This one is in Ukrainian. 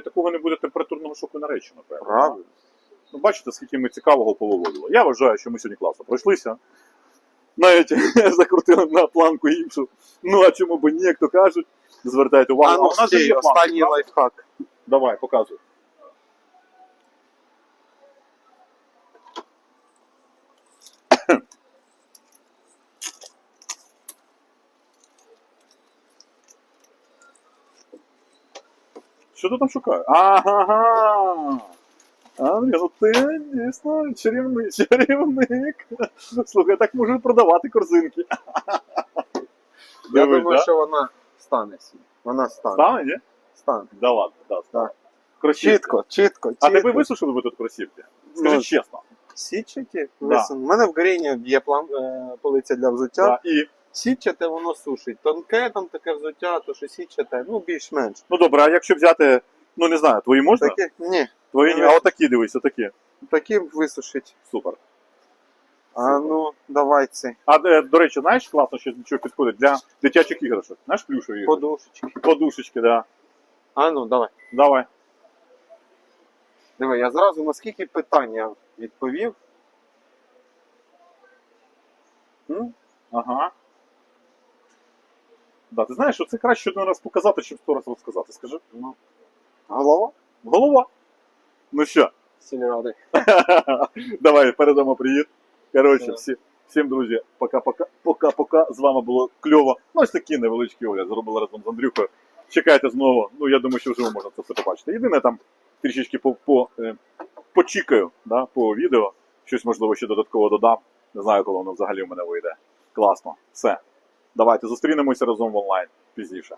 Такого не буде температурного шоку на речі, напевно. Правильно. Ну, бачите, скільки ми цікавого повиводили. Я вважаю, що ми сьогодні класно пройшлися. Навіть закрутили на планку іншу. Ну а чому б ні, як то кажуть. Звертайте увагу. А ну у нас же є останній лайфхак. Давай, показуй. Що ти там шукаєш? Ага. Андрій, ну ти дійсно чарівник, чарівник. Слухай, так можу продавати корзинки. Я Дивись, думаю, да? що вона стане. сі. Вона стане. Стане, ні? Стане. Да ладно, да, стане. Так. Кросівки. Чітко, чітко, А чітко. тебе висушили ви тут кросівки? Скажи Ну, чесно. Січаті? Да. У мене в корінні є план, е, полиця для взуття. Да. І, Січате воно сушить. Тонке там таке взуття, то що січате, ну більш-менш. ну добре, а якщо взяти, ну не знаю, твої можна? Такі, ні, Твої ні, а отакі дивись, отакі. такі висушить. Супер. А ну, давай це. А е, до речі, знаєш, класно, що, що підходить для дитячих іграшок. Знаєш, плюшові іграшки? Подушечки. Подушечки, да. А ну, давай. Давай. Диви, я зразу на скільки питань я відповів. М? Ага. Да, ти знаєш, що це краще один раз показати, ніж сто раз розказати. Скажи. Ну. Голова? Голова. Ну що? Сільради. Давай передамо привіт. Коротше, всі, всім друзі, пока-пока. Пока-пока. З вами було кльово. Ну, ось такий невеличкий огляд зробили разом з Андрюхою. Чекайте знову. Ну, я думаю, що вже можете це все побачити. Єдине там трішечки по, по, е, почікаю да, по відео. Щось можливо ще додатково додам. Не знаю, коли воно взагалі в мене вийде. Класно. Все. Давайте зустрінемося разом в онлайн пізніше.